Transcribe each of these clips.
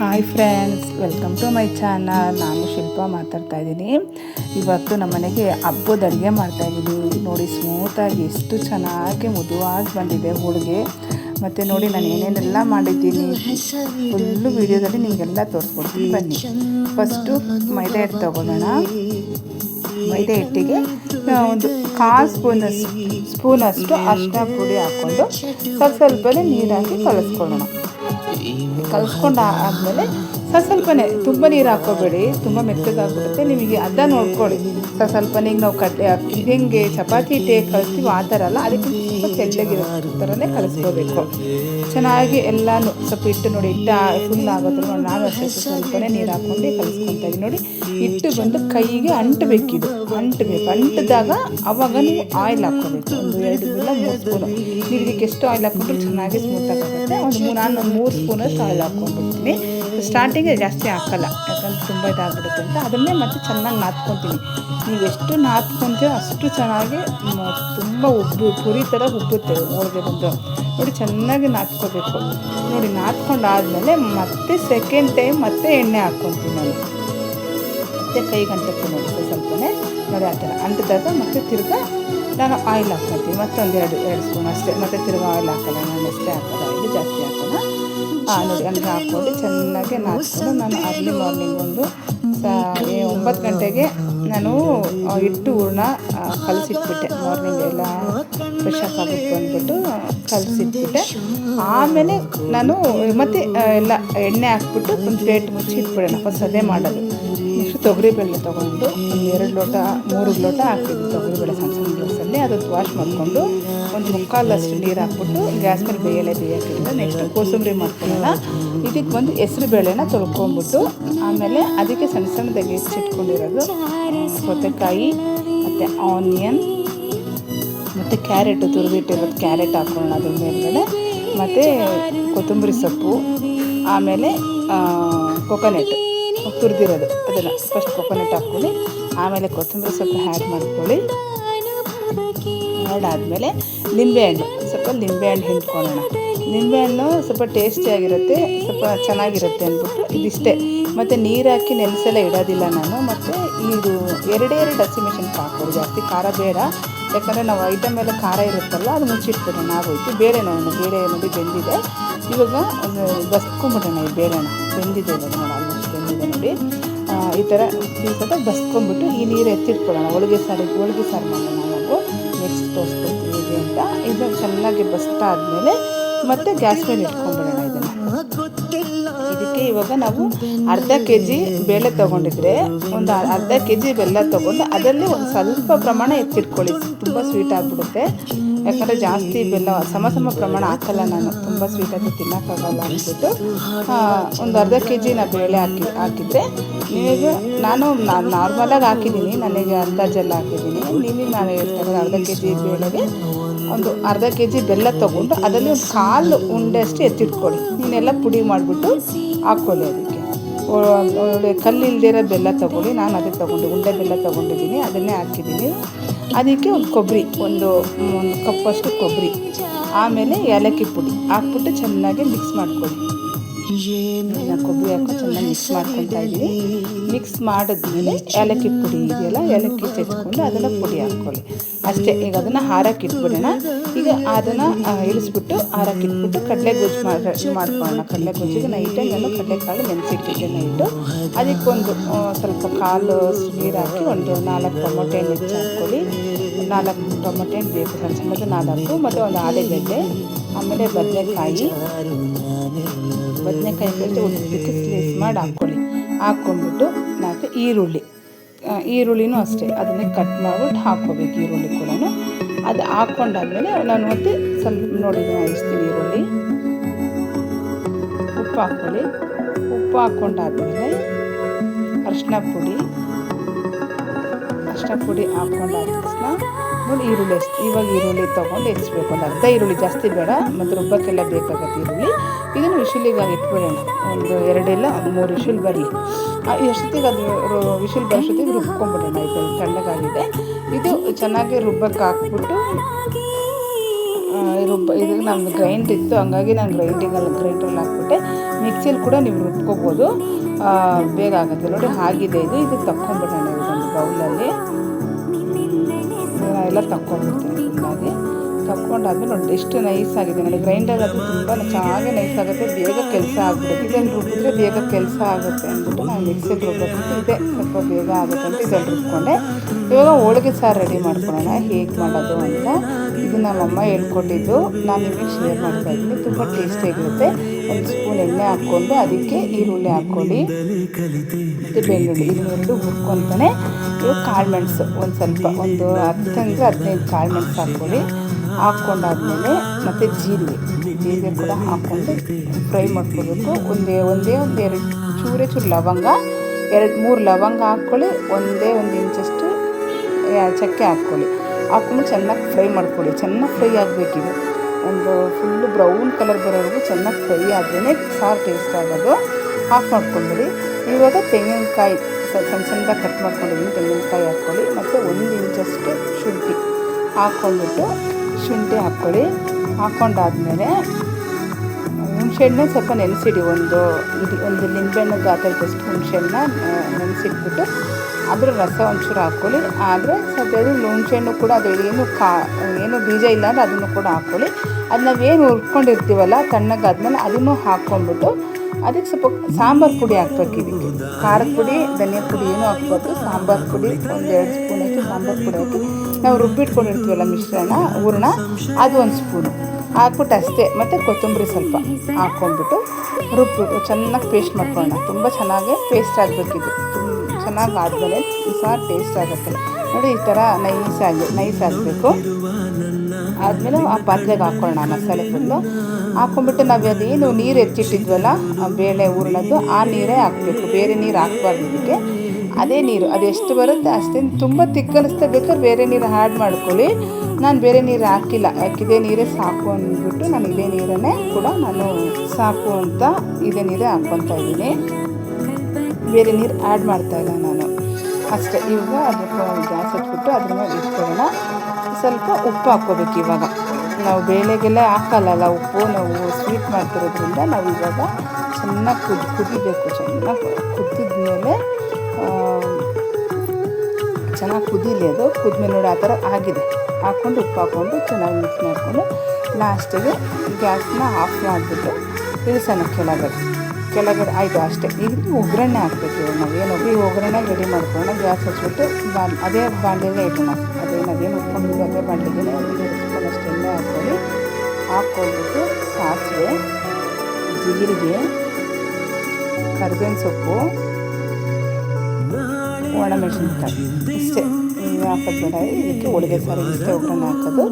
Hi friends welcome to my channel ನಾನು ಶಿಲ್ಪ ಮಾತಾಡ್ತಾ ಇದ್ದೀನಿ. ಇವತ್ತು ನಮ್ಮ ಮನೆಗೆ ಹಬ್ಬದ ಅಡುಗೆ ಮಾಡ್ತಾಯಿದ್ದೀನಿ ನೋಡಿ ಸ್ಮೂತಾಗಿ ಎಷ್ಟು ಚೆನ್ನಾಗಿ ಮುದುವಾಗಿ ಬಂದಿದೆ ಹೋಳಿಗೆ. ಮತ್ತು ನೋಡಿ, ನಾನು ಏನೇನೆಲ್ಲ ಮಾಡಿದ್ದೀನಿ. ಫುಲ್ಲು ವೀಡಿಯೋದಲ್ಲಿ ನಿಮಗೆಲ್ಲ ತೋರಿಸ್ಕೊಡ್ತೀನಿ. ಬನ್ನಿ. ಫಸ್ಟು ಮೈದಾ ಹಿಟ್ಟು ತೊಗೊಳ್ಳೋಣ. ಮೈದಾ ಹಿಟ್ಟಿಗೆ ಒಂದು ಕಾಲು ಸ್ಪೂನಷ್ಟು ಸ್ಪೂನಷ್ಟು ಅಷ್ಟ ಪುಡಿ ಹಾಕ್ಕೊಂಡು ಸ್ವಲ್ಪ ಸ್ವಲ್ಪನೇ ನೀರಾಗಿ ಕಲಿಸ್ಕೊಳ್ಳೋಣ. ಕಲಿಸ್ಕೊಂಡು ಆದಮೇಲೆ ಸ್ವಲ್ಪ ಸ್ವಲ್ಪನೇ ತುಂಬ ನೀರು ಹಾಕೋಬೇಡಿ, ತುಂಬ ಮೆತ್ತಗಾಗ್ಬಿಡುತ್ತೆ, ನಿಮಗೆ ಅದ ನೋಡ್ಕೊಳ್ಳಿ. ಸ್ವಲ್ಪ ಸ್ವಲ್ಪನೇ ಈಗ ನಾವು ಹಾಕಿ, ಹೆಂಗೆ ಚಪಾತಿ, ಟೇ ಕಲಿಸ್ತೀವಿ ಆ ಥರ ಅಲ್ಲ, ಅದಕ್ಕೆ ಸ್ವಲ್ಪ ತೆಳ್ಳಗಿರೋ ಥರನೇ ಕಲಿಸ್ಕೋಬೇಕು. ಚೆನ್ನಾಗಿ ಎಲ್ಲನೂ ಸ್ವಲ್ಪ ಹಿಟ್ಟು ನೋಡಿ, ಹಿಟ್ಟು ಫುಲ್ ಆಗೋದ್ರ ನೋಡಿ, ನಾನು ಅಷ್ಟೇ ಸ್ವಲ್ಪನೇ ನೀರು ಹಾಕ್ಕೊಂಡು ಕಲಿಸ್ಕೊತಾ ನೋಡಿ. ಹಿಟ್ಟು ಬಂದು ಕೈಗೆ ಅಂಟಬೇಕಿದು. ಅಂಟಬೇಕು. ಅಂಟಿದಾಗ ಅವಾಗ ನೀವು ಆಯಿಲ್ ಹಾಕ್ಕೋಬೇಕು. ಒಂದು ಮೂರು ಸ್ಪೂನು. ನೀವು ಇದಕ್ಕೆ ಎಷ್ಟು ಆಯಿಲ್ ಹಾಕ್ಕೊಂಡ್ರೆ ಚೆನ್ನಾಗಿ ಸ್ಮೂತ್ ಆಗುತ್ತೆ. ಒಂದು ನಾನು ಒಂದು ಮೂರು ಸ್ಪೂನಷ್ಟು ಆಯಿಲ್ ಹಾಕ್ಕೊಂಡ್ಬಿಡ್ತೀನಿ. ಸ್ಟಾರ್ಟಿಂಗೇ ಜಾಸ್ತಿ ಹಾಕಲ್ಲ. ಯಾಕಂದ್ರೆ ತುಂಬ ಇದಾಗ್ಬಿಡುತ್ತೆ ಅಂತ. ಅದನ್ನೇ ಮತ್ತೆ ಚೆನ್ನಾಗಿ ನಾದ್ಕೊತೀನಿ. ನೀವು ಎಷ್ಟು ನಾದ್ಕೊತೀವೋ ಅಷ್ಟು ಚೆನ್ನಾಗಿ ತುಂಬ ಉಬ್ಬು, ಪುರಿ ಥರ ಉಬ್ಬುತ್ತೆ. ಹೋಳಿಗೆ ಬಂದು. ನೋಡಿ, ಚೆನ್ನಾಗಿ ನಾದ್ಕೋಬೇಕು. ನೋಡಿ, ನಾದ್ಕೊಂಡಾದ್ಮೇಲೆ ಮತ್ತೆ ಸೆಕೆಂಡ್ ಟೈಮ್ ಮತ್ತೆ ಎಣ್ಣೆ ಹಾಕ್ಕೊತೀನಿ ನಾನು. ಮತ್ತೆ ಕೈ ಗಂಟೆ ನೋಡಿ ಸ್ವಲ್ಪ ಸ್ವಲ್ಪನೇ ನೋಡಿ ಆ ಥರ. ಅಂಟಿದಾಗ ಮತ್ತೆ ತಿರ್ಗಾ ನಾನು ಆಯಿಲ್ ಹಾಕ್ಕೊತೀನಿ. ಮತ್ತೊಂದು ಎರಡು ಎರಡು ಸ್ಪೂನ್ ಅಷ್ಟೇ. ಮತ್ತೆ ತಿರ್ಗಾ ಆಯಿಲ್ ಹಾಕಲ್ಲ. ನಾನು ಅಷ್ಟೇ ಹಾಕಲ್ಲ ಆಯಿಲ್ ಜಾಸ್ತಿ ಹಾಕೋಣ. ಹಾಂ ನೋಡಿ ಹಂಗೆ ಹಾಕ್ಕೊಂಡು ಚೆನ್ನಾಗಿ ನಾನು ಅರ್ಲಿ ಮಾರ್ನಿಂಗ್ ಒಂದು ಒಂಬತ್ತು ಗಂಟೆಗೆ ನಾನು ಹಿಟ್ಟು, ಹೂರ್ಣ ಕಲಸಿಟ್ಬಿಟ್ಟೆ. ಮಾರ್ನಿಂಗ್ ಎಲ್ಲ ಫ್ರೆಶ್ ಅಪ್ ಆಗುತ್ತೆ ಅಂದ್ಬಿಟ್ಟು ಕಲಸಿಟ್ಬಿಟ್ಟೆ. ಆಮೇಲೆ ನಾನು, ಮತ್ತೆ ಎಲ್ಲ ಎಣ್ಣೆ ಹಾಕ್ಬಿಟ್ಟು ಒಂದು ಪ್ಲೇಟ್ ಮುಚ್ಚಿ ಇಟ್ಬಿಡೋಣ. ಫಸ್ಟ್ ಅದೇ ಮಾಡೋದು. ತೊಗರಿಬೇಳೆ ತೊಗೊಂಡು ಒಂದು ಎರಡು ಲೋಟ, ಮೂರು ಲೋಟ ಹಾಕ್ತೀವಿ ತೊಗರಿಬೇಳೆ ಸಣ್ಣ ಸಣ್ಣ ಗ್ಲಾಸಲ್ಲಿ ಅದು ವಾಶ್ ಮಾಡಿಕೊಂಡು ಒಂದು ಮುಕ್ಕಾಲಷ್ಟು ನೀರು ಹಾಕ್ಬಿಟ್ಟು ಗ್ಯಾಸ್ ಮೇಲೆ ಬೇಯಲೆ ಬೇಯೋಕ್ಕಿಲ್ಲ ನೆಕ್ಸ್ಟ್ ಕೋಸಂಬರಿ ಮಾಡ್ಕೊಳ್ಳೋಣ. ಇದಕ್ಕೆ ಬಂದು ಹೆಸರು ಬೇಳೆನ ತೊಳ್ಕೊಂಬಿಟ್ಟು ಆಮೇಲೆ ಅದಕ್ಕೆ ಸಣ್ಣ ಸಣ್ಣದಾಗಿ ಹೆಚ್ಚಿಟ್ಕೊಂಡಿರೋದು ಸೌತೆಕಾಯಿ, ಮತ್ತು ಆನಿಯನ್, ಮತ್ತು ಕ್ಯಾರೆಟು ತುರಿದಿಟ್ಟಿರೋದು ಕ್ಯಾರೆಟ್ ಹಾಕೊಳ್ಳೋಣ ಅದ್ರ ಮೇಲ್ಗಡೆ. ಮತ್ತು ಕೊತ್ತಂಬರಿ ಸೊಪ್ಪು, ಆಮೇಲೆ ಕೊಕೊನೆಟ್ ತುರಿದಿರೋದು. ಅದನ್ನು ಫಸ್ಟ್ ಕೊಕೊನೆಟ್ ಹಾಕ್ಕೊಳ್ಳಿ. ಆಮೇಲೆ ಕೊತ್ತಂಬರಿ ಸೊಪ್ಪು ಆ್ಯಡ್ ಮಾಡ್ಕೊಳ್ಳಿ. ಆ್ಯಡ್ ಆದಮೇಲೆ ನಿಂಬೆಹಣ್ಣು ಸ್ವಲ್ಪ ನಿಂಬೆಹಣ್ಣು ಹಿಂಡ್ಕೊಳ್ಳೋಣ. ನಿಂಬೆಹಣ್ಣು ಸ್ವಲ್ಪ ಟೇಸ್ಟಿಯಾಗಿರುತ್ತೆ ಸ್ವಲ್ಪ ಚೆನ್ನಾಗಿರುತ್ತೆ ಅಂದ್ಬಿಟ್ಟು ಇದಿಷ್ಟೇ. ಮತ್ತು ನೀರು ಹಾಕಿ ನೆನೆಸೆಲ್ಲ ಇಡೋದಿಲ್ಲ ನಾನು. ಮತ್ತು ಇದು ಎರಡೇ ಎರಡು ಹಸಿಮೆಣಸಿನ್ಕಾಯಿ ಹಾಕೋದು ಜಾಸ್ತಿ ಖಾರ ಬೇಡ. ಯಾಕಂದರೆ ನಾವು ಐಟಮ್ ಎಲ್ಲ ಖಾರ ಇರುತ್ತಲ್ಲ, ಅದು ಮುಚ್ಚಿಟ್ಬಿಡೋಣ. ಆಗೋಯ್ತು. ಬೇಳೆ ನಾನು ಬೇಳೆ ನೋಡಿ ಬೆಂದಿದೆ. ಇವಾಗ ಒಂದು ಬಸ್ಕೊಂಬಿಡೋಣ ಈ ಬೇಳೆನ ಬೆಂದಿದೆ ಇವಾಗ ಈ ಥರ ಪೀಸದ ಬಸ್ಕೊಂಡ್ಬಿಟ್ಟು ಈ ನೀರು ಎತ್ತಿಟ್ಕೊಳ್ಳೋಣ. ಹೋಳಿಗೆ ಸಾರು ಹೋಳಿಗೆ ಸಾರು ಮಾಡೋಣ ನಾವು. ನೆಕ್ಸ್ಟ್ ತೋರಿಸ್ಕೊಡ್ತೀವಿ ಹೇಗೆ ಅಂತ. ಇದು ಚೆನ್ನಾಗಿ ಬಸ್ತಾ ಆದಮೇಲೆ ಮತ್ತೆ ಗ್ಯಾಸ್ ಮೇಲೆ ಇಟ್ಕೊಂಡ್ಬಿಡೋಣ ಇದನ್ನು. ಇದಕ್ಕೆ ಇವಾಗ ನಾವು ಅರ್ಧ ಕೆ ಜಿ ಬೇಳೆ ತೊಗೊಂಡಿದ್ರೆ ಒಂದು ಅರ್ಧ ಕೆ ಜಿ ಬೆಲ್ಲ ತೊಗೊಂಡು ಅದರಲ್ಲಿ ಒಂದು ಸ್ವಲ್ಪ ಪ್ರಮಾಣ ಎತ್ತಿಟ್ಕೊಳ್ಳಿ. ತುಂಬ ಸ್ವೀಟ್ ಆಗಿಬಿಡುತ್ತೆ. ಯಾಕಂದರೆ ಜಾಸ್ತಿ ಬೆಲ್ಲ, ಸಮ ಸಮ ಪ್ರಮಾಣ ಹಾಕಲ್ಲ ನಾನು. ತುಂಬ ಸ್ವೀಟಾಗಿ ತಿನ್ನೋಕ್ಕಾಗಲ್ಲ ಅಂದ್ಬಿಟ್ಟು ಒಂದು ಅರ್ಧ ಕೆ ಜಿ ನಾ ಬೇಳೆ ಹಾಕಿ, ಹಾಕಿದರೆ ನಿಮಗೆ ನಾನು ನಾರ್ಮಲಾಗಿ ಹಾಕಿದ್ದೀನಿ. ನನಗೆ ಅಂದಾಜೆಲ್ಲ ಹಾಕಿದ್ದೀನಿ. ನೀನು ನಾನು ಹೇಳ್ತಾರೆ ಅರ್ಧ ಕೆ ಜಿ ಬೇಳೆಗೆ ಒಂದು ಅರ್ಧ ಕೆ ಜಿ ಬೆಲ್ಲ ತೊಗೊಂಡು ಅದರಲ್ಲಿ ಒಂದು ಕಾಲು ಉಂಡೆ ಅಷ್ಟು ಎತ್ತಿಟ್ಕೊಳ್ಳಿ. ನೀನೆಲ್ಲ ಪುಡಿ ಮಾಡಿಬಿಟ್ಟು ಹಾಕ್ಕೊಳ್ಳಿ ಅದಕ್ಕೆ. ಒಳ್ಳೆ ಕಲ್ಲಿಲ್ದಿರೋ ಬೆಲ್ಲ ತೊಗೊಳ್ಳಿ. ನಾನು ಅದೇ ತೊಗೊಂಡು, ಉಂಡೆ ಬೆಲ್ಲ ತೊಗೊಂಡಿದ್ದೀನಿ, ಅದನ್ನೇ ಹಾಕಿದ್ದೀನಿ. ಅದಕ್ಕೆ ಒಂದು ಕೊಬ್ಬರಿ, ಒಂದು ಒಂದು ಕಪ್ಪಷ್ಟು ಕೊಬ್ಬರಿ, ಆಮೇಲೆ ಏಲಕ್ಕಿ ಪುಡಿ ಹಾಕ್ಬಿಟ್ಟು ಚೆನ್ನಾಗಿ ಮಿಕ್ಸ್ ಮಾಡ್ಕೊಳ್ಳಿ. ನಾನು ಕೊಬ್ಬರಿ ಹಾಕೊಂಡು ಮಿಕ್ಸ್ ಮಾಡ್ಕೊತಾ ಇದ್ದೀನಿ ಮಿಕ್ಸ್ ಮಾಡಿದ್ಮೇಲೆ ಏಲಕ್ಕಿ ಪುಡಿ ಇದೆಯಲ್ಲ, ಏಲಕ್ಕಿ ತೆಗೆದುಕೊಂಡು ಅದನ್ನು ಪುಡಿ ಹಾಕ್ಕೊಳ್ಳಿ. ಅಷ್ಟೇ, ಈಗ ಅದನ್ನು ಹಾರಕ್ಕೆ ಇಟ್ಬಿಡೋಣ. ಈಗ ಅದನ್ನು ಇಳಿಸ್ಬಿಟ್ಟು ಹಾರಕ್ಕೆ ಇಟ್ಬಿಟ್ಟು ಕಡಲೆ ಗೊಜ್ಜು ಮಾಡಿ, ಮಾಡ್ಕೊಳ್ಳೋಣ. ಕಡಲೆ ಗೊಜ್ಜಿಗೆ ನೈಟಾಗಿ ನಾನು ಕಡಲೆಕಾಳು ನೆನೆಸಿಟ್ಟಿದ್ದೆ ನೈಟು ಅದಕ್ಕೊಂದು ಸ್ವಲ್ಪ ಕಾಲು ನೀರು ಹಾಕಿ ಒಂದು ನಾಲ್ಕು ಟೊಮೊಟೆ ಹೆಚ್ಚು ಹಾಕ್ಕೊಳ್ಳಿ. ನಾಲ್ಕು ಟೊಮೊಟೆ ಬೇಕು ಸಣ್ಣ ಸಣ್ಣದು ನಾಲ್ಕು, ಮತ್ತು ಒಂದು ಆಲೂಗಡ್ಡೆ, ಆಮೇಲೆ ಬದನೆಕಾಯಿ ಬದನೆಕಾಯಿ ಜೊತೆ ಉದ್ದಕ್ಕೆ ಸ್ಲೈಸ್ ಮಾಡಿ ಹಾಕ್ಕೊಳ್ಳಿ. ಹಾಕ್ಕೊಂಡ್ಬಿಟ್ಟು ನಾಲ್ಕು ಈರುಳ್ಳಿ. ಈರುಳ್ಳಿನೂ ಅಷ್ಟೇ. ಅದನ್ನೇ ಕಟ್ ಮಾಡಿಬಿಟ್ಟು ಹಾಕ್ಕೋಬೇಕು ಈರುಳ್ಳಿ ಕೂಡ ಅದು ಹಾಕ್ಕೊಂಡಾದ್ಮೇಲೆ ನಾನು ಮತ್ತೆ ಸ್ವಲ್ಪ ನೋಡಿ ಹಾಯಿಸ್ತೀನಿ ಈರುಳ್ಳಿ. ಉಪ್ಪು ಹಾಕ್ಕೊಳ್ಳಿ. ಉಪ್ಪು ಹಾಕ್ಕೊಂಡಾದ್ಮೇಲೆ ಅರಿಶಿನ ಪುಡಿ. ಅರಿಶಿನ ಪುಡಿ ಹಾಕ್ಕೊಂಡಾದ ತಕ್ಷಣ ನೋಡಿ ಈರುಳ್ಳಿ ಎಷ್ಟು ಇವಾಗ ಈರುಳ್ಳಿ ತೊಗೊಂಡು ಹೆಚ್ಚಬೇಕು ಒಂದು ಅರ್ಧ ಈರುಳ್ಳಿ ಜಾಸ್ತಿ ಬೇಡ, ಮತ್ತು ರುಬ್ಬಕ್ಕೆಲ್ಲ ಬೇಕಾಗತ್ತೆ ಈರುಳ್ಳಿ. ಇದನ್ನು ವಿಶಿಲಿಗಾಗಿ ಇಟ್ಬಿಡೋಣ. ಒಂದು ಎರಡಿಲ್ಲ, ಮೂರು ವಿಶಿಲ್ ಬರಲಿ. ಎಷ್ಟೊತ್ತಿಗೆ ಅದು ವಿಶಿಲ್ ಬರೋಷ್ಟೊತ್ತಿಗೆ ರುಬ್ಕೊಂಡ್ಬಿಡೋಣ. ಇದು ತಣ್ಣಗಾಗಿದೆ. ಇದು ಚೆನ್ನಾಗಿ ರುಬ್ಬಕ್ಕೆ ಹಾಕ್ಬಿಟ್ಟು ರುಬ್ಬ, ಇದು ನಮ್ದು ಗ್ರೈಂಡ್ ಇತ್ತು. ಹಂಗಾಗಿ ನಾನು ಗ್ರೈಂಡಿಂಗಲ್ಲಿ ಗ್ರೈಂಡಲ್ಲಿ ಹಾಕ್ಬಿಟ್ಟೆ. ಮಿಕ್ಸಿಯಲ್ಲಿ ಕೂಡ ನೀವು ರುಬ್ಕೋಬೋದು. ಬೇಗ ಆಗುತ್ತೆ. ನೋಡಿ ಆಗಿದೆ ಇದು. ಇದು ತಕ್ಕೊಂಡ್ಬಿಡೋಣ ಇದೊಂದು ಬೌಲಲ್ಲಿ ಎಲ್ಲ ತಕ್ಕೊಂಡ್ಬಿಡ್ತೀನಿ. ತಕ್ಕೊಂಡಾದ್ಮೇಲೆ ನೋಡಿ, ಎಷ್ಟು ನೈಸ್ ಆಗಿದೆ. ನೋಡಿ ಗ್ರೈಂಡರ್ ಅದು ತುಂಬ ಚೆನ್ನಾಗಿ ನೈಸ್ ಆಗುತ್ತೆ. ಬೇಗ ಕೆಲಸ ಆಗ್ಬಿಡುತ್ತೆ. ಇದನ್ನು ರುಬ್ಬಿದ್ರೆ ಬೇಗ ಕೆಲಸ ಆಗುತ್ತೆ ಅಂದ್ಬಿಟ್ಟು ನಾನು ಮಿಕ್ಸಿಗೆ ರುಬ್ಬಿಟ್ಟು ಇದೆ. ಸ್ವಲ್ಪ ಬೇಗ ಆಗುತ್ತೆ ಅಂತ ಇದನ್ನು ರುಬ್ಕೊಂಡೆ ಇವಾಗ ಹೋಳಿಗೆ ಸಾರು ರೆಡಿ ಮಾಡ್ಕೊಳ್ಳೋಣ. ಹೇಗೆ ಮಾಡೋದು ಅಂತ ಇದು ನಮ್ಮಮ್ಮ ಹೇಳ್ಕೊಟ್ಟಿದ್ದು. ನಾನು ನಿಮಗೆ ಶೇರ್ ಮಾಡ್ತಾ ಇದ್ದೀನಿ. ತುಂಬ ಟೇಸ್ಟಿಯಾಗಿರುತ್ತೆ ಒಂದು ಸ್ಪೂನ್ ಎಣ್ಣೆ ಹಾಕ್ಕೊಂಡು ಅದಕ್ಕೆ ಈರುಳ್ಳಿ ಹಾಕ್ಕೊಳ್ಳಿ. ಮತ್ತು ಬೆಳ್ಳುಳ್ಳಿ ಇದನ್ನೆರಡು ಹುರ್ಕೊತಾನೆ. ಇವಾಗ ಕಾಳು ಮೆಣಸು ಒಂದು ಸ್ವಲ್ಪ, ಒಂದು ಹತ್ತಂದ್ರೆ ಹದಿನೈದು ಕಾಳು ಮೆಣಸು ಹಾಕ್ಕೊಳ್ಳಿ. ಹಾಕ್ಕೊಂಡಾದ್ಮೇಲೆ ಮತ್ತು ಜೀರಿಗೆ ಜೀರಿಗೆ ಕೂಡ ಹಾಕ್ಕೊಂಡು ಫ್ರೈ ಮಾಡ್ಕೋಬೇಕು. ಒಂದೇ ಒಂದೇ, ಒಂದು ಎರಡು ಚೂರೇ ಚೂರು ಲವಂಗ, ಎರಡು, ಮೂರು ಲವಂಗ ಹಾಕ್ಕೊಳ್ಳಿ, ಒಂದೇ ಒಂದು ಇಂಚಷ್ಟು ಚಕ್ಕೆ ಹಾಕ್ಕೊಳ್ಳಿ. ಹಾಕ್ಕೊಂಡು ಚೆನ್ನಾಗಿ ಫ್ರೈ ಮಾಡ್ಕೊಳ್ಳಿ. ಚೆನ್ನಾಗಿ ಫ್ರೈ ಆಗಬೇಕಿದು. ಒಂದು ಫುಲ್ಲು ಬ್ರೌನ್ ಕಲರ್ ಬರೋವರೆಗೂ ಚೆನ್ನಾಗಿ ಫ್ರೈ ಆದ್ರೇ ಸಾರು ಟೇಸ್ಟ್ ಆಗೋದು. ಆಫ್ ಮಾಡ್ಕೊಂಬಿಡಿ. ಇವಾಗ ತೆಂಗಿನಕಾಯಿ ಸಣ್ಣ ಸಣ್ಣದಾಗಿ ಕಟ್ ಮಾಡ್ಕೊಂಡಿದ್ದೀನಿ. ತೆಂಗಿನಕಾಯಿ ಹಾಕ್ಕೊಳ್ಳಿ. ಮತ್ತು ಒಂದು ಇಂಚಷ್ಟು ಶುಂಠಿ ಹಾಕ್ಕೊಂಡ್ಬಿಟ್ಟು ಶುಂಠಿ ಹಾಕ್ಕೊಳ್ಳಿ. ಹಾಕ್ಕೊಂಡಾದ್ಮೇಲೆ ಹುಣಸೆಹಣ್ಣು ಸ್ವಲ್ಪ ನೆನೆಸಿಡಿ. ಒಂದು ಇದು, ಒಂದು ನಿಂಬೆಹಣ್ಣು ಗಾತ್ರದಷ್ಟು ಹುಣಸೆಹಣ್ಣ ನೆನೆಸಿಟ್ಬಿಟ್ಟು ಅದರ ರಸ ಒಂಚೂರು ಹಾಕ್ಕೊಳ್ಳಿ. ಆದರೆ ಸ್ವಲ್ಪ ಹುಣಸೆಹಣ್ಣು ಕೂಡ ಅದು ಏನು ಕಾ, ಏನು ಬೀಜ ಇಲ್ಲ ಅಂದರೆ ಅದನ್ನು ಕೂಡ ಹಾಕ್ಕೊಳ್ಳಿ. ಅದು ನಾವೇನು ಹುರ್ಕೊಂಡಿರ್ತೀವಲ್ಲ, ತಣ್ಣಗಾದ್ಮೇಲೆ ಅದನ್ನು ಹಾಕ್ಕೊಂಡ್ಬಿಟ್ಟು ಅದಕ್ಕೆ ಸ್ವಲ್ಪ ಸಾಂಬಾರು ಪುಡಿ ಹಾಕ್ಬೇಕು ಇದಕ್ಕೆ. ಖಾರದ ಪುಡಿ, ಧನಿಯಾ ಪುಡಿ ಏನೂ ಹಾಕ್ಬಾರ್ದು. ಸಾಂಬಾರು ಪುಡಿ ಒಂದು ಎರಡು ಸ್ಪೂನ್ ಹಾಕಿ ಸಾಂಬಾರು ಪುಡಿ ಹಾಕಿ ನಾವು ರುಬ್ಬಿಟ್ಕೊಂಡಿರ್ತೀವಲ್ಲ ಮಿಶ್ರಣ ಹೂರಣ, ಅದು ಒಂದು ಸ್ಪೂನು ಹಾಕ್ಬಿಟ್ಟು ಅಷ್ಟೇ, ಮತ್ತು ಕೊತ್ತಂಬರಿ ಸ್ವಲ್ಪ ಹಾಕ್ಕೊಂಡ್ಬಿಟ್ಟು ರುಬ್ಬಿಟ್ಟು ಚೆನ್ನಾಗಿ ಪೇಸ್ಟ್ ಮಾಡ್ಕೊಳ್ಳೋಣ. ತುಂಬ ಚೆನ್ನಾಗಿ ಪೇಸ್ಟ್ ಆಗಬೇಕಿದು. ಚೆನ್ನಾಗಿ ಆದಮೇಲೆ ಸಹ ಟೇಸ್ಟ್ ಆಗುತ್ತೆ. ನೋಡಿ, ಈ ಥರ ನೈಸ್ ಆಗಿ ನೈಸ್ ಆಗಬೇಕು. ಆದಮೇಲೆ ಆ ಪಾತ್ರೆಗೆ ಹಾಕ್ಕೊಳ್ಳೋಣ, ಮಸಾಲೆ ಫುಲ್ಲು ಹಾಕ್ಕೊಂಬಿಟ್ಟು ನಾವು ಅದೇನು ನೀರು ಹೆಚ್ಚಿಟ್ಟಿದ್ವಲ್ಲ ಬೇಳೆ, ಹೂರ್ಣದ್ದು, ಆ ನೀರೇ ಹಾಕಬೇಕು. ಬೇರೆ ನೀರು ಹಾಕ್ಬಾರ್ದು ಇದಕ್ಕೆ. ಅದೇ ನೀರು, ಅದು ಎಷ್ಟು ಬರುತ್ತೆ ಅಷ್ಟೇ ತುಂಬ ತಿಕ್ಕಲಿಸ್ತಾ ಬೇಕಾದ್ರೆ ಬೇರೆ ನೀರು ಆ್ಯಡ್ ಮಾಡ್ಕೊಳ್ಳಿ. ನಾನು ಬೇರೆ ನೀರು ಹಾಕಿಲ್ಲ ಇದೇ ನೀರೇ ಸಾಕು ಅಂದ್ಬಿಟ್ಟು ನಾನು ಇದೇ ನೀರನ್ನೇ ಕೂಡ ನಾನು ಸಾಕು ಅಂತ ಇದೇ ನೀರೇ ಹಾಕ್ಕೊತಾ ಇದ್ದೀನಿ. ಬೇರೆ ನೀರು ಆ್ಯಡ್ ಮಾಡ್ತಾ ಇಲ್ಲ ನಾನು. ಅಷ್ಟೇ, ಇವಾಗ ಅದಕ್ಕೆ ಗ್ಯಾಸ್ ಹಚ್ಬಿಟ್ಟು ಅದ್ರ ಮೇಲೆ ಇಟ್ಕೊಳ್ಳೋಣ. ಸ್ವಲ್ಪ ಉಪ್ಪು ಹಾಕ್ಕೋಬೇಕು ಇವಾಗ. ನಾವು ಬೇಳೆಗೆಲ್ಲ ಹಾಕಲ್ಲಲ್ಲ ಉಪ್ಪು, ನಾವು ಸ್ವೀಟ್ ಮಾಡ್ತಿರೋದ್ರಿಂದ ನಾವು ಇವಾಗ ಚೆನ್ನಾಗಿ ಕುದ್, ಕುದಿಬೇಕು, ಚೆನ್ನಾಗಿ ಕುದಿದ ಮೇಲೆ ಚೆನ್ನಾಗಿ ಕುದಿಲಿ ಅದು. ಕುದ್ಮೇಲೆ ನೋಡಿ ಆ ಥರ ಆಗಿದೆ. ಹಾಕ್ಕೊಂಡು ಉಪ್ಪು ಹಾಕ್ಕೊಂಡು ಚೆನ್ನಾಗಿ ಮಿಕ್ಸ್ ಮಾಡಿಕೊಂಡು ಲಾಸ್ಟಿಗೆ ಗ್ಯಾಸ್ನ ಆಫ್ ಮಾಡಿಬಿಟ್ಟು ಇಳಿಸೋಣ ಕೆಳಗಡೆ. ಕೆಳಗಡೆ ಆಯಿತು ಅಷ್ಟೇ. ಈಗ ಒಗ್ಗರಣೆ ಹಾಕ್ಬೇಕು ಇವಾಗ ನಾವೇನು ಈ ಒಗ್ಗರಣೆ ರೆಡಿ ಮಾಡ್ಕೊಳ್ಳೋಣ. ಗ್ಯಾಸ್ ಹಚ್ಬಿಟ್ಟು ಬಾ ಅದೇ ಬಾಂಡೆಗೆ ಇಡೋಣ. ಅದೇ ನಾವೇನು ಉಟ್ಕೊಂಡಿದ್ವಿ ಅದೇ ಬಾಂಡೆಗೆ ಒಂದು ಎಣ್ಣೆ ಹಾಕ್ಕೊಳ್ಳಿ. ಹಾಕ್ಕೊಂಡ್ಬಿಟ್ಟು ಸಾಸಿವೆ, ಜೀರಿಗೆ, ಕರ್ಬೇವಿನ ಸೊಪ್ಪು ಒಣಮೆಣಸಿನ್ಕಾಯಿ. ಇಷ್ಟೇ. ಹಾಕೋದು ಬೇಡ. ಇದಕ್ಕೆ ಹೋಳಿಗೆ ಸಾರಿಗೆ ಇಷ್ಟೇ ಒಗ್ಗರಣೆ ಹಾಕೋದು.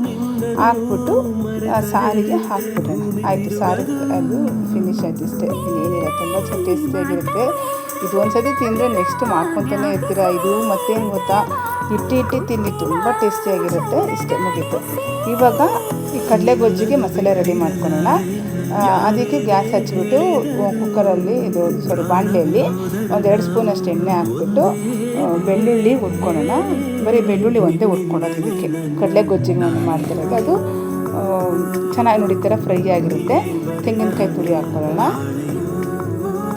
ಹಾಕ್ಬಿಟ್ಟು ಆ ಸಾರಿಗೆ ಹಾಕ್ಬಿಡೋಣ. ಆಯಿತು ಸಾರು ಅದು ಫಿನಿಶ್ ಆಯಿತು ಇಷ್ಟೇ. ಇನ್ನೇನಿಲ್ಲ. ತುಂಬ ಚೆನ್ನಾಗಿ ಟೇಸ್ಟಿಯಾಗಿರುತ್ತೆ ಇದು ಒಂದ್ಸತಿ ತಿಂದರೆ ನೆಕ್ಸ್ಟ್ ಮಾಡ್ಕೊತಾನೆ ಇರ್ತೀರ. ಇದು ಮತ್ತೇನು ಗೊತ್ತಾ? ಇಟ್ಟಿ ಇಟ್ಟಿ ತಿನ್ನಿ ತುಂಬ ಟೇಸ್ಟಿಯಾಗಿರುತ್ತೆ ಇಷ್ಟೇ ಮುಗೀತು. ಇವಾಗ ಈ ಕಡಲೆ ಗೊಜ್ಜಿಗೆ ಮಸಾಲೆ ರೆಡಿ ಮಾಡ್ಕೊಳ್ಳೋಣ ಅದಕ್ಕೆ ಗ್ಯಾಸ್ ಹಚ್ಬಿಟ್ಟು ಕುಕ್ಕರಲ್ಲಿ ಇದು ಸಾರಿ ಬಾಣಲೆಯಲ್ಲಿ ಒಂದೆರಡು ಸ್ಪೂನ್ ಅಷ್ಟು ಎಣ್ಣೆ ಹಾಕ್ಬಿಟ್ಟು ಬೆಳ್ಳುಳ್ಳಿ ಹುರ್ಕೊಳ್ಳೋಣ ಬರೀ ಬೆಳ್ಳುಳ್ಳಿ ಒಂದೇ ಹುರ್ಕೊಳ್ಳೋದು ಇದಕ್ಕೆ. ಕಡಲೆ ಗೊಜ್ಜಿಗೆ ನಾನು ಮಾಡ್ತಿರೋದು. ಅದು ಆ, ಚೆನ್ನಾಗಿ ನೋಡಿ ಫ್ರೈ ಆಗಿರುತ್ತೆ. ತೆಂಗಿನಕಾಯಿ ತುರಿ ಹಾಕ್ಕೊಳ್ಳೋಣ.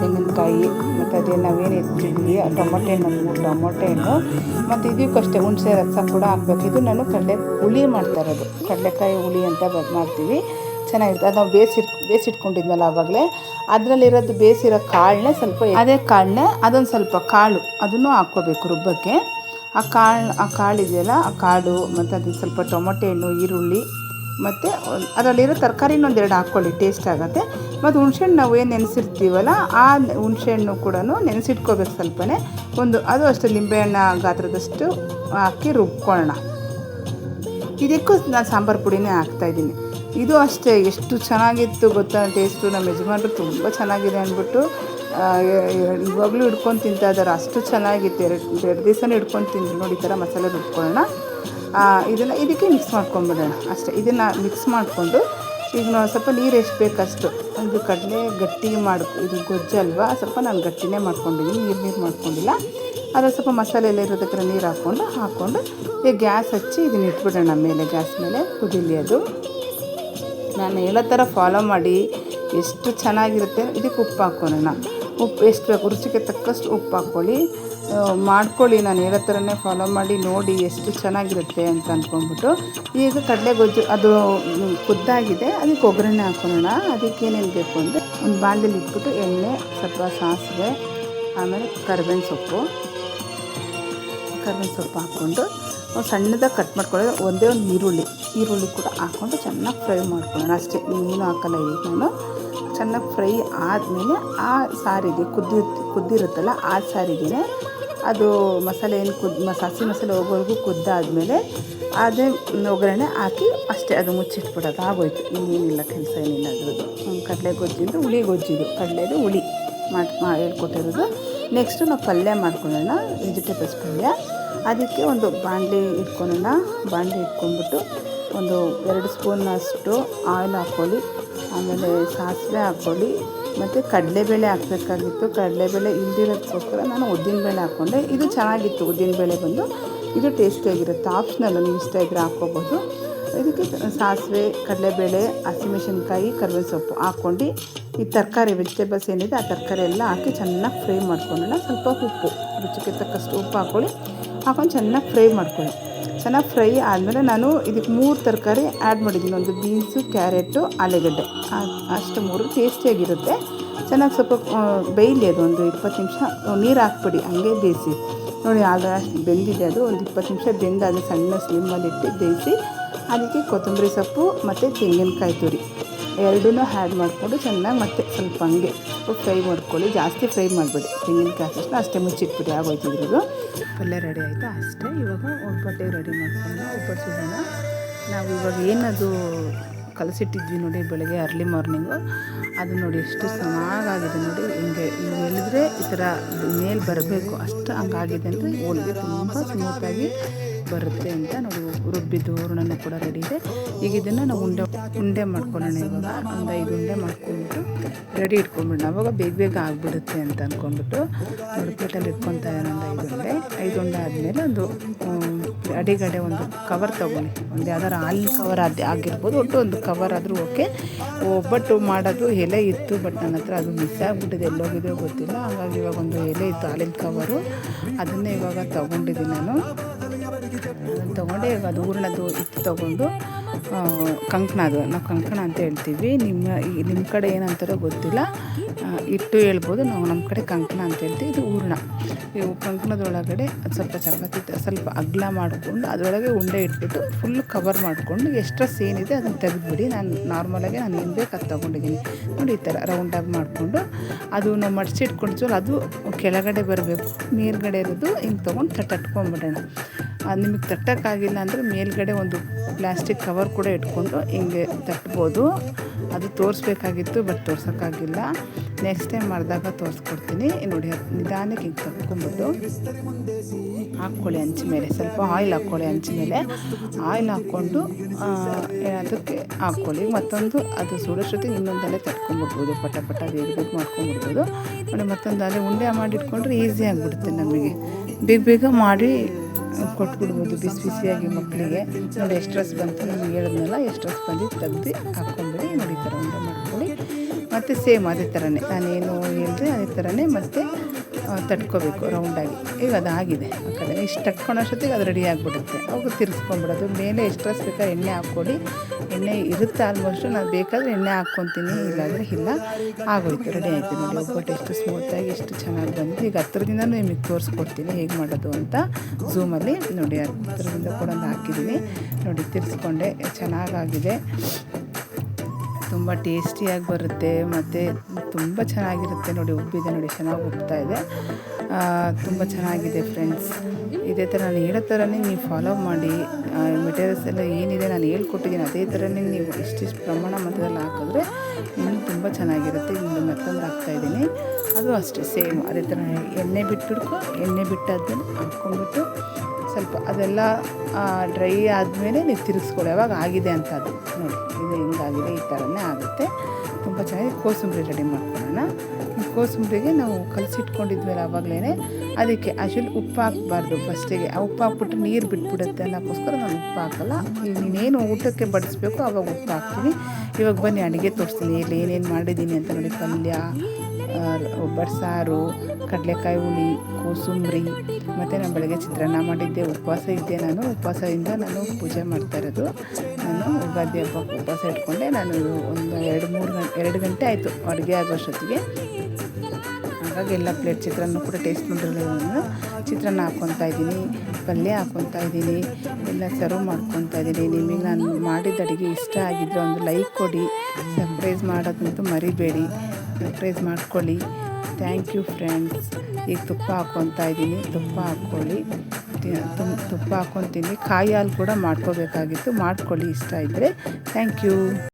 ತೆಂಗಿನಕಾಯಿ ಮತ್ತು ಅದೇ ನಾವೇನು ಎತ್ತಿದ್ವಿ ಟೊಮೊಟೆ ಹಣ್ಣು ಟೊಮೊಟೆ ಹಣ್ಣು. ಮತ್ತು ಇದಕ್ಕಷ್ಟೇ ಹುಣಸೆ ರಸ ಕೂಡ ಹಾಕ್ಬೇಕು. ಇದು ನಾನು ಕಡಲೆ ಹುಳಿ ಮಾಡ್ತಾ ಇರೋದು. ಕಡಲೆಕಾಯಿ ಹುಳಿ ಅಂತ ಮಾಡ್ತೀವಿ. ಚೆನ್ನಾಗಿರುತ್ತೆ. ಅದು ನಾವು ಬೇಯಿಸಿಟ್ ಬೇಯಿಸಿಟ್ಕೊಂಡಿದ್ನಲ್ಲ ಆವಾಗಲೇ ಅದರಲ್ಲಿರೋದು ಬೇಸಿರೋ ಕಾಳನ್ನೇ ಸ್ವಲ್ಪ ಅದೇ ಕಾಳನ್ನೇ ಅದೊಂದು ಸ್ವಲ್ಪ ಕಾಳು, ಅದನ್ನು ಹಾಕ್ಕೋಬೇಕು ರುಬ್ಬಕ್ಕೆ. ಆ ಕಾಳು ಆ ಕಾಳು ಇದೆಯಲ್ಲ, ಆ ಕಾಳು ಮತ್ತು ಅದಕ್ಕೆ ಸ್ವಲ್ಪ ಟೊಮೊಟೆ ಹಣ್ಣು, ಈರುಳ್ಳಿ ಮತ್ತು ಅದರಲ್ಲಿರೋ ತರಕಾರಿನ ಒಂದೆರಡು ಹಾಕ್ಕೊಳ್ಳಿ, ಟೇಸ್ಟ್ ಆಗುತ್ತೆ. ಮತ್ತು ಹುಣ್ಸೆಹಣ್ಣು ನಾವು ಏನು ನೆನೆಸಿರ್ತೀವಲ್ಲ, ಆ ಹುಣ್ಸೆಹಣ್ಣು ಕೂಡ ನೆನೆಸಿಟ್ಕೋಬೇಕು ಸ್ವಲ್ಪನೇ. ಒಂದು, ಅದು ಅಷ್ಟು ನಿಂಬೆಹಣ್ಣು ಗಾತ್ರದಷ್ಟು ಹಾಕಿ ರುಬ್ಕೊಳ್ಳೋಣ. ಇದಕ್ಕೂ ನಾನು ಸಾಂಬಾರು ಪುಡಿನೇ ಹಾಕ್ತಾಯಿದ್ದೀನಿ ಇದು ಅಷ್ಟೇ, ಎಷ್ಟು ಚೆನ್ನಾಗಿತ್ತು ಗೊತ್ತಾ ಟೇಸ್ಟು ನಮ್ಮ ಯಜಮಾನರು ತುಂಬ ಚೆನ್ನಾಗಿದೆ ಅಂದ್ಬಿಟ್ಟು ಇವಾಗಲೂ ಹಿಡ್ಕೊಂಡು ತಿಂತಾ ಇದ್ದಾರೆ. ಅಷ್ಟು ಚೆನ್ನಾಗಿತ್ತು. ಎರಡು ಎರಡು ದಿವಸನೂ ಹಿಡ್ಕೊಂಡು ತಿಂದು ನೋಡಿ, ಈ ಥರ ಮಸಾಲೆ ರುಬ್ಕೊಳ್ಳೋಣ. ಇದನ್ನು ಇದಕ್ಕೆ ಮಿಕ್ಸ್ ಮಾಡ್ಕೊಂಬಿಡೋಣ. ಅಷ್ಟೇ, ಇದನ್ನು ಮಿಕ್ಸ್ ಮಾಡಿಕೊಂಡು, ಈಗ ನಾವು ಸ್ವಲ್ಪ ನೀರು ಎಷ್ಟು ಬೇಕಷ್ಟು, ಒಂದು ಕಡಲೆ ಗಟ್ಟಿ ಮಾಡಿ, ಇದು ಗೊಜ್ಜು ಅಲ್ವಾ, ಸ್ವಲ್ಪ ನಾನು ಗಟ್ಟಿನೇ ಮಾಡ್ಕೊಂಡಿದ್ದೀನಿ ನೀರು ನೀರು ಮಾಡ್ಕೊಂಡಿಲ್ಲ. ಅದ್ರ ಸ್ವಲ್ಪ ಮಸಾಲೆ ಎಲ್ಲ ಇರೋದಕ್ಕೆ ನೀರು ಹಾಕ್ಕೊಂಡು ಹಾಕ್ಕೊಂಡು ಈಗ ಗ್ಯಾಸ್ ಹಚ್ಚಿ ಇದನ್ನ ಇಟ್ಬಿಡೋಣ. ಮೇಲೆ, ಗ್ಯಾಸ್ ಮೇಲೆ ಕುದಿಲಿ ಅದು. ನಾನು ಹೇಳೋ ಥರ ಫಾಲೋ ಮಾಡಿ ಎಷ್ಟು ಚೆನ್ನಾಗಿರುತ್ತೆ, ಇದಕ್ಕೆ ಉಪ್ಪು ಹಾಕೋಣ ಉಪ್ಪು ಎಷ್ಟು ಬೇಕು, ರುಚಿಗೆ ತಕ್ಕಷ್ಟು ಉಪ್ಪು ಹಾಕ್ಕೊಳ್ಳಿ. ಮಾಡ್ಕೊಳ್ಳಿ, ನಾನು ಹೇಳೋ ಥರನೇ ಫಾಲೋ ಮಾಡಿ, ನೋಡಿ ಎಷ್ಟು ಚೆನ್ನಾಗಿರುತ್ತೆ ಅಂತ ಅಂದ್ಕೊಂಡ್ಬಿಟ್ಟು ಈಗ ಕಡಲೆ ಗೊಜ್ಜು ಅದು ಕುದ್ದಾಗಿದೆ, ಅದಕ್ಕೆ ಒಗ್ಗರಣೆ ಹಾಕೊಳ್ಳೋಣ ಅದಕ್ಕೆ ಏನೇನು ಬೇಕು ಅಂದರೆ, ಒಂದು ಬಾಂಡಲಿ ಇಟ್ಬಿಟ್ಟು ಎಣ್ಣೆ, ಸ್ವಲ್ಪ ಸಾಸಿವೆ, ಆಮೇಲೆ ಕರ್ಬೇವಿನ ಸೊಪ್ಪು. ಕರ್ಬೇವಿನ ಸೊಪ್ಪು ಹಾಕ್ಕೊಂಡು ಸಣ್ಣದಾಗಿ ಕಟ್ ಮಾಡ್ಕೊಳ್ಳೋದು, ಒಂದೇ ಒಂದು ಈರುಳ್ಳಿ. ಈರುಳ್ಳಿ ಕೂಡ ಹಾಕ್ಕೊಂಡು ಚೆನ್ನಾಗಿ ಫ್ರೈ ಮಾಡ್ಕೊಳ್ಳೋಣ ಅಷ್ಟೇ. ಇನ್ನೇನು ಹಾಕಲ್ಲ ಈಗ ನಾನು. ಚೆನ್ನಾಗಿ ಫ್ರೈ ಆದಮೇಲೆ ಆ ಸಾರಿಗೆ ಕುದ್ದಿ ಕುದ್ದಿರುತ್ತಲ್ಲ ಆ ಸಾರಿಗೆ ಅದು ಮಸಾಲೆ ಏನು ಕುದ್ ಮಸ ಹಸಿ ಮಸಾಲೆ ಹೋಗೋವರೆಗೂ ಕುದ್ದಾದಮೇಲೆ ಅದೇ ಒಗ್ಗರಣೆ ಹಾಕಿ ಅಷ್ಟೇ ಅದು ಮುಚ್ಚಿಟ್ಬಿಡೋದು. ಆಗೋಯ್ತು. ಇನ್ನೇನಿಲ್ಲ ಕೆಲಸ ಏನಿಲ್ಲ ಅದ್ರದ್ದು. ಕಡಲೆ ಗೊಜ್ಜಿದ್ದು ಹುಳಿ ಗೊಜ್ಜಿದು. ಕಡಲೆದು ಹುಳಿ. ಮಾಡಿ ಹೇಳ್ಕೊಟ್ಟಿರೋದು. ನೆಕ್ಸ್ಟು ನಾವು ಪಲ್ಯ ಮಾಡ್ಕೊಳ್ಳೋಣ. ವೆಜಿಟೇಬಲ್ಸ್ ಪಲ್ಯ. ಅದಕ್ಕೆ ಒಂದು ಬಾಣಲಿ ಇಟ್ಕೊಳ್ಳೋಣ ಬಾಣಲಿ ಇಟ್ಕೊಂಡ್ಬಿಟ್ಟು ಒಂದು ಎರಡು ಸ್ಪೂನಷ್ಟು ಆಯಿಲ್ ಹಾಕ್ಕೊಳ್ಳಿ, ಆಮೇಲೆ ಸಾಸಿವೆ ಹಾಕ್ಕೊಳ್ಳಿ, ಮತ್ತು ಕಡಲೆಬೇಳೆ ಹಾಕಬೇಕಾಗಿತ್ತು. ಕಡಲೆಬೇಳೆ ಇಲ್ದಿರೋದಕ್ಕೋಸ್ಕರ ನಾನು ಉದ್ದಿನಬೇಳೆ ಹಾಕ್ಕೊಂಡೆ. ಇದು ಚೆನ್ನಾಗಿತ್ತು, ಉದ್ದಿನಬೇಳೆ ಬಂದು. ಇದು ಟೇಸ್ಟಿಯಾಗಿರುತ್ತೆ ಆಪ್ಷನಲ್ ನೀವು ಇಷ್ಟ ಇದ್ದರೆ ಹಾಕ್ಕೋಬೋದು. ಇದಕ್ಕೆ ಸಾಸಿವೆ, ಕಡಲೆಬೇಳೆ, ಹಸಿಮೆಣಸಿನ್ಕಾಯಿ ಕರಿಬೇವು ಸೊಪ್ಪು ಹಾಕ್ಕೊಂಡು ಈ ತರಕಾರಿ ವೆಜಿಟೇಬಲ್ಸ್ ಏನಿದೆ ಆ ತರಕಾರಿ ಎಲ್ಲ ಹಾಕಿ ಚೆನ್ನಾಗಿ ಫ್ರೈ ಮಾಡ್ಕೊಳ್ಳೋಣ ಸ್ವಲ್ಪ ಉಪ್ಪು, ರುಚಿಗೆ ತಕ್ಕಷ್ಟು ಉಪ್ಪು ಹಾಕ್ಕೊಳ್ಳಿ. ಹಾಕೊಂಡು ಚೆನ್ನಾಗಿ ಫ್ರೈ ಮಾಡ್ಕೊಳ್ಳಿ. ಚೆನ್ನಾಗಿ ಫ್ರೈ ಆದಮೇಲೆ ನಾನು ಇದಕ್ಕೆ ಮೂರು ತರಕಾರಿ ಆ್ಯಡ್ ಮಾಡಿದ್ದೀನಿ. ಒಂದು ಬೀನ್ಸು, ಕ್ಯಾರೆಟು, ಆಲೂಗಡ್ಡೆ. ಅಷ್ಟು ಮೂರು ಟೇಸ್ಟಿಯಾಗಿರುತ್ತೆ. ಚೆನ್ನಾಗಿ ಸ್ವಲ್ಪ ಬೇಯಲಿ ಅದು ಒಂದು ಇಪ್ಪತ್ತು ನಿಮಿಷ. ನೀರು ಹಾಕ್ಬಿಡಿ, ಹಂಗೆ ಬೇಯಿಸಿ. ನೋಡಿ, ಆಗ ಬೆಂದಿದೆ ಅದು. ಒಂದು ಇಪ್ಪತ್ತು ನಿಮಿಷ ಬೆಂದಾದ ಸಣ್ಣ ಸ್ಲಿಮ್ಮಲ್ಲಿಟ್ಟು ಬೇಯಿಸಿ, ಅದಕ್ಕೆ ಕೊತ್ತಂಬರಿ ಸೊಪ್ಪು ಮತ್ತು ತೆಂಗಿನಕಾಯಿ ತುರಿ. ಎರಡೂ ಹ್ಯಾಡ್ ಮಾಡಿಕೊಂಡು ಚೆನ್ನಾಗಿ ಮತ್ತೆ ಸ್ವಲ್ಪ ಹಂಗೆ ಫ್ರೈ ಮಾಡ್ಕೊಳ್ಳಿ. ಜಾಸ್ತಿ ಫ್ರೈ ಮಾಡಬೇಡಿ. ತೆಂಗಿನಕಾಯಿ ಹಾಕಿಷ್ಟು ಅಷ್ಟೇ ಮುಚ್ಚಿಟ್ಬಿಡಿ. ಆಗೋಯ್ತಿದ್ರು ಪಲ್ಯ ರೆಡಿ ಆಯಿತು? ಅಷ್ಟೇ. ಇವಾಗ ಒಬ್ಬಟ್ಟೆ ರೆಡಿ ಮಾಡ್ಕೊಂಡು ಒಬ್ಬಟ್ಟು ಸುಡೋಣ ನಾವು ಇವಾಗ ಏನದು ಕಲಸಿಟ್ಟಿದ್ವಿ ನೋಡಿ ಬೆಳಗ್ಗೆ ಅರ್ಲಿ ಮಾರ್ನಿಂಗು ಅದು ನೋಡಿ ಎಷ್ಟು ಚೆನ್ನಾಗಾಗಿದೆ ನೋಡಿ. ಹಿಂಗೆ ಹಿಂಗೆ ಹೇಳಿದ್ರೆ ಈ ಥರ ಮೇಲೆ ಬರಬೇಕು. ಅಷ್ಟು ಹಂಗಾಗಿದೆ ಅಂದರೆ ಹೋಳಿಗೆ ತುಂಬ ಸ್ಮೂತಾಗಿ ಬರುತ್ತೆ ಅಂತ ನೋಡಿ, ರುಬ್ಬಿದ್ದು ಹೂರಣನೂ ಕೂಡ ರೆಡಿ ಇದೆ. ಈಗ ಇದನ್ನು ನಾವು ಉಂಡೆ ಉಂಡೆ ಮಾಡ್ಕೊಳ್ಳೋಣ ಇವಾಗ. ಒಂದು ಐದು ಉಂಡೆ ಮಾಡ್ಕೊಂಡ್ಬಿಟ್ಟು ರೆಡಿ ಇಟ್ಕೊಂಡ್ಬಿಡೋಣ. ಅವಾಗ ಬೇಗ ಬೇಗ ಆಗಿಬಿಡುತ್ತೆ ಅಂತ ಅಂದ್ಕೊಂಡ್ಬಿಟ್ಟು ನೋಡಿ ಪ್ಲೇಟಲ್ಲಿ ಇಟ್ಕೊತಾ ಒಂದು ಐದು ಉಂಡೆ. ಐದು ಉಂಡೆ ಆದಮೇಲೆ ಒಂದು ಅಡಿಗಡೆ ಒಂದು ಕವರ್ ತೊಗೊಳ್ಳಿ. ಒಂದು ಯಾವ್ದಾರು ಹಾಲಿನ ಕವರ್ ಅದು ಆಗಿರ್ಬೋದು, ಒಟ್ಟು ಒಂದು ಕವರ್ ಆದರೂ ಓಕೆ ಒಬ್ಬಟ್ಟು ಮಾಡೋದು ಎಲೆ ಇತ್ತು ಬಟ್ ನನ್ನ ಹತ್ರ ಅದು ಮಿಸ್ ಆಗಿಬಿಟ್ಟಿದೆ. ಎಲ್ಲೋಗಿದೆಯೋ ಗೊತ್ತಿಲ್ಲ. ಹಾಗಾಗಿ ಇವಾಗ ಒಂದು ಎಲೆ ಇತ್ತು, ಹಾಲಿನ ಕವರು ಅದನ್ನೇ ಇವಾಗ ತೊಗೊಂಡಿದ್ದೀನಿ ನಾನು. ತೊಗೊಂಡೆ. ಅದು ಹೂರ್ಣದ್ದು ಇಟ್ಟು ತೊಗೊಂಡು ಕಂಕಣ ಅದು ನಾವು ಕಂಕಣ ಅಂತ ಹೇಳ್ತೀವಿ. ನಿಮ್ಮ ನಿಮ್ಮ ಕಡೆ ಏನಂತಾರೋ ಗೊತ್ತಿಲ್ಲ. ಇಟ್ಟು ಹೇಳ್ಬೋದು. ನಾವು ನಮ್ಮ ಕಡೆ ಕಂಕಣ ಅಂತ ಹೇಳ್ತೀವಿ. ಇದು ಹೂರ್ಣ ಇವು ಕಂಕಣದೊಳಗಡೆ ಅದು ಸ್ವಲ್ಪ ಚಪಾತಿ ಸ್ವಲ್ಪ ಅಗ್ಲ ಮಾಡಿಕೊಂಡು, ಅದರೊಳಗೆ ಉಂಡೆ ಇಟ್ಬಿಟ್ಟು ಫುಲ್ ಕವರ್ ಮಾಡಿಕೊಂಡು ಎಕ್ಸ್ಟ್ರಾಸ್ ಏನಿದೆ ಅದನ್ನು ತೆಗೆದುಬಿಡಿ. ನಾನು ನಾರ್ಮಲಾಗಿ ನಾನು ಏನು ಬೇಕು ಅದು ತೊಗೊಂಡಿದ್ದೀನಿ. ನೋಡಿ ಈ ಥರ ರೌಂಡಾಗಿ ಮಾಡಿಕೊಂಡು, ಅದು ನಾವು ಮಡಿಸಿಟ್ಕೊಂಡಿದ್ವಲ್ಲ ಅದು ಕೆಳಗಡೆ ಬರಬೇಕು. ಮೇಲ್ಗಡೆ ಇರೋದು ಹಿಂಗೆ ತೊಗೊಂಡು ತಟ್ಟಟ್ಕೊಂಡ್ಬಿಡೋಣ ಅದು ನಿಮಗೆ ತಟ್ಟೋಕ್ಕಾಗಿಲ್ಲ ಅಂದರೆ ಮೇಲ್ಗಡೆ ಒಂದು ಪ್ಲಾಸ್ಟಿಕ್ ಕವರ್ ಕೂಡ ಇಟ್ಕೊಂಡು ಹಿಂಗೆ ತಟ್ಬೋದು. ಅದು ತೋರಿಸ್ಬೇಕಾಗಿತ್ತು ಬಟ್ ತೋರ್ಸೋಕ್ಕಾಗಿಲ್ಲ. ನೆಕ್ಸ್ಟ್ ಟೈಮ್ ಮಾಡಿದಾಗ ತೋರಿಸ್ಕೊಡ್ತೀನಿ. ನೋಡಿ, ನಿಧಾನಕ್ಕೆ ಹಿಂಗೆ ತಟ್ಕೊಂಬೋದು ಹಾಕ್ಕೊಳ್ಳಿ ಹಂಚಿ ಮೇಲೆ. ಸ್ವಲ್ಪ ಆಯಿಲ್ ಹಾಕ್ಕೊಳ್ಳಿ ಹಂಚಿ ಮೇಲೆ. ಆಯಿಲ್ ಹಾಕ್ಕೊಂಡು ಅದಕ್ಕೆ ಹಾಕ್ಕೊಳ್ಳಿ. ಮತ್ತೊಂದು, ಅದು ಸುಡೋಷ್ಟೊತ್ತಿಗೆ ಇನ್ನೊಂದಲ್ಲೇ ತಟ್ಕೊಂಡ್ಬಿಡ್ಬೋದು. ಪಟ ಪಟ ಬೇಗ ಮಾಡ್ಕೊಂಡ್ಬಿಡ್ಬೋದು. ನೋಡಿ, ಮತ್ತೊಂದು ಅಲ್ಲೇ ಉಂಡೆ ಮಾಡಿಟ್ಕೊಂಡ್ರೆ ಈಸಿ ಆಗಿಬಿಡುತ್ತೆ ನಮಗೆ. ಬೇಗ ಬೇಗ ಮಾಡಿ ಕೊಟ್ಬಿಡ್ಬೋದು ಬಿಸಿ ಬಿಸಿಯಾಗಿ ಮಕ್ಕಳಿಗೆ. ನೋಡಿ ಎಷ್ಟು ರಸ್ ಬಂತು ನೀವು ಹೇಳಿದ್ನಲ್ಲ, ಎಷ್ಟು ರಸ್ ಬಂದಿದ್ದು ತೆಗ್ದು ಹಾಕ್ಕೊಂಬಿಡಿ ನೋಡಿ ಥರ ಉಂಡೆ ಮಾಡ್ಕೊಳ್ಳಿ. ಮತ್ತು ಸೇಮ್ ಅದೇ ಥರನೇ. ನಾನೇನು ಹೇಳಿದೆ ಅದೇ ಥರನೇ ಮತ್ತೆ ತಟ್ಕೋಬೇಕು ರೌಂಡಾಗಿ ಈಗ ಅದಾಗಿದೆ. ಆ ಕಡೆ ಇಷ್ಟು ತಟ್ಕೊಳೋಷ್ಟೊತ್ತಿಗೆ ಅದು ರೆಡಿ ಆಗಿಬಿಡುತ್ತೆ. ಅವಾಗ ತಿರ್ಸ್ಕೊಂಬಿಡೋದು ಮೇಲೆ ಎಷ್ಟು ರಸ್ ಬೇಕಾದ್ರೆ ಎಣ್ಣೆ ಹಾಕ್ಕೊಡಿ. ಎಣ್ಣೆ ಇರುತ್ತೆ ಆಲ್ಮೋಸ್ಟು ನಾನು ಬೇಕಾದರೆ ಎಣ್ಣೆ ಹಾಕ್ಕೊತೀನಿ. ಇಲ್ಲಾಂದರೆ ಇಲ್ಲ. ಆಗೋಯ್ತು. ರೆಡಿ ಆಯಿತು ನೋಡಿ. ಒಬ್ಬಟ್ಟು ಎಷ್ಟು ಸ್ಮೂತಾಗಿ ಎಷ್ಟು ಚೆನ್ನಾಗಿ ಬಂದು ಈಗ ಹತ್ರದಿಂದ ನಿಮಗೆ ತೋರಿಸ್ಕೊಡ್ತೀನಿ. ಹೇಗೆ ಮಾಡೋದು ಅಂತ ಝೂಮಲ್ಲಿ ನೋಡಿ. ಹತ್ರದಿಂದ ಕೂಡ ಹಾಕಿದ್ದೀನಿ ನೋಡಿ, ತಿರ್ಸ್ಕೊಂಡೆ. ಚೆನ್ನಾಗಾಗಿದೆ ತುಂಬ ಟೇಸ್ಟಿಯಾಗಿ ಬರುತ್ತೆ ಮತ್ತು ತುಂಬ ಚೆನ್ನಾಗಿರುತ್ತೆ ನೋಡಿ ಉಬ್ಬಿದೆ ನೋಡಿ ಚೆನ್ನಾಗಿ ಉಬ್ತಾ ಇದೆ. ತುಂಬ ಚೆನ್ನಾಗಿದೆ ಫ್ರೆಂಡ್ಸ್. ಇದೇ ಥರ ನಾನು ಹೇಳೋ ಥರನೇ ನೀವು ಫಾಲೋ ಮಾಡಿ. ಮೆಟೀರಿಯಲ್ಸ್ ಎಲ್ಲ ಏನಿದೆ ನಾನು ಹೇಳ್ಕೊಟ್ಟಿದ್ದೀನಿ. ಅದೇ ಥರನೇ ನೀವು ಇಷ್ಟಿಷ್ಟು ಪ್ರಮಾಣ ಮಟ್ಟದಲ್ಲಿ ಹಾಕಿದ್ರೆ ಇನ್ನೂ ತುಂಬ ಚೆನ್ನಾಗಿರುತ್ತೆ. ಇನ್ನು ಮತ್ತೊಂದು ಹಾಕ್ತಾಯಿದ್ದೀನಿ ಅದು ಅಷ್ಟೇ ಸೇಮ್ ಅದೇ ಥರ ಎಣ್ಣೆ ಬಿಟ್ಬಿಡ್ಕೊ, ಎಣ್ಣೆ ಬಿಟ್ಟಾದ್ಮೇಲೆ ಹಾಕ್ಕೊಂಡ್ಬಿಟ್ಟು ಸ್ವಲ್ಪ ಅದೆಲ್ಲ ಡ್ರೈ ಆದಮೇಲೆ ನೀವು ತಿರುಗಿಸ್ಕೊಳ್ಳಿ. ಯಾವಾಗ ಆಗಿದೆ ಅಂತ ಅದು ನೋಡಿ. ಇದು ಹಿಂಗಾಗಿದೆ, ಈ ಥರನೇ ಆಗುತ್ತೆ. ತುಂಬ ಚೆನ್ನಾಗಿ ಕೋಸಂಬರಿ ರೆಡಿ ಮಾಡ್ಕೊಳ್ಳೋಣ. ಕೋಸಂಬರಿಗೆ ನಾವು ಕಲಸಿಟ್ಕೊಂಡಿದ್ವಲ್ಲ ಆವಾಗಲೇ ಅದಕ್ಕೆ ಆ್ಯಕ್ಚುಲಿ ಉಪ್ಪು ಹಾಕಬಾರ್ದು ಫಸ್ಟಿಗೆ. ಆ ಉಪ್ಪು ಹಾಕ್ಬಿಟ್ಟು ನೀರು ಬಿಟ್ಬಿಡುತ್ತೆ ಅನ್ನೋಕ್ಕೋಸ್ಕರ ನಾನು ಉಪ್ಪು ಹಾಕಲ್ಲ. ನೀನೇನು ಊಟಕ್ಕೆ ಬಡಿಸ್ಬೇಕು ಆವಾಗ ಉಪ್ಪು ಹಾಕ್ತೀನಿ. ಇವಾಗ ಬನ್ನಿ, ಅಡುಗೆ ತೋರಿಸ್ತೀನಿ. ಇಲ್ಲಿ ಏನೇನು ಮಾಡಿದ್ದೀನಿ ಅಂತ ನೋಡಿ. ಪಲ್ಯ ಬಡ್ಸಾರು ಕಡಲೆಕಾಯಿ ಹುಳಿ, ಕೋಸಂಬರಿ, ಮತ್ತು ನಾನು ಬೆಳಗ್ಗೆ ಚಿತ್ರಾನ್ನ ಮಾಡಿದ್ದೆ. ಉಪವಾಸ ಇದ್ದೆ ನಾನು. ಉಪವಾಸದಿಂದ ನಾನು ಪೂಜೆ ಮಾಡ್ತಾ ಇರೋದು. ನಾನು ಯುಗಾದಿ ಹಬ್ಬಕ್ಕೆ ಉಪವಾಸ ಇಟ್ಕೊಂಡೆ ನಾನು ಒಂದು ಎರಡು ಮೂರು ಗಂಟೆ ಎರಡು ಗಂಟೆ ಆಯಿತು ಅಡುಗೆ ಆಗೋಷ್ಟೊತ್ತಿಗೆ ಹಾಗಾಗಿ ಎಲ್ಲ ಪ್ಲೇಟ್ ಚಿತ್ರಾನ್ನ ಕೂಡ ಟೇಸ್ಟ್ ನಾನು ಚಿತ್ರಾನ್ನ ಹಾಕ್ಕೊತಾ ಇದ್ದೀನಿ, ಪಲ್ಯ ಹಾಕ್ಕೊತಾ ಇದ್ದೀನಿ, ಎಲ್ಲ ಸರ್ವ್ ಮಾಡ್ಕೊತಾ ಇದ್ದೀನಿ. ನಿಮಗೆ ನಾನು ಮಾಡಿದ ಅಡುಗೆ ಇಷ್ಟ ಆಗಿದ್ದರೆ ಒಂದು ಲೈಕ್ ಕೊಡಿ, ಸರ್ಪ್ರೈಸ್ ಮಾಡೋದಂತೂ ಮರಿಬೇಡಿ. ಸರ್ಪ್ರೈಸ್ ಮಾಡ್ಕೊಳ್ಳಿ. Thank you friends. ಈಗ ತುಪ್ಪ ಹಾಕ್ಕೊತಾ ಇದ್ದೀನಿ. ತುಪ್ಪ ಹಾಕ್ಕೊಳ್ಳಿ. ತಿ- ತುಂಬ ತುಪ್ಪ ಹಾಕ್ಕೊತೀನಿ ಕಾಯಿ ಹಾಲು ಕೂಡ ಮಾಡ್ಕೋಬೇಕಾಗಿತ್ತು ಮಾಡ್ಕೊಳ್ಳಿ ಇಷ್ಟ ಇದ್ದರೆ ಥ್ಯಾಂಕ್ ಯು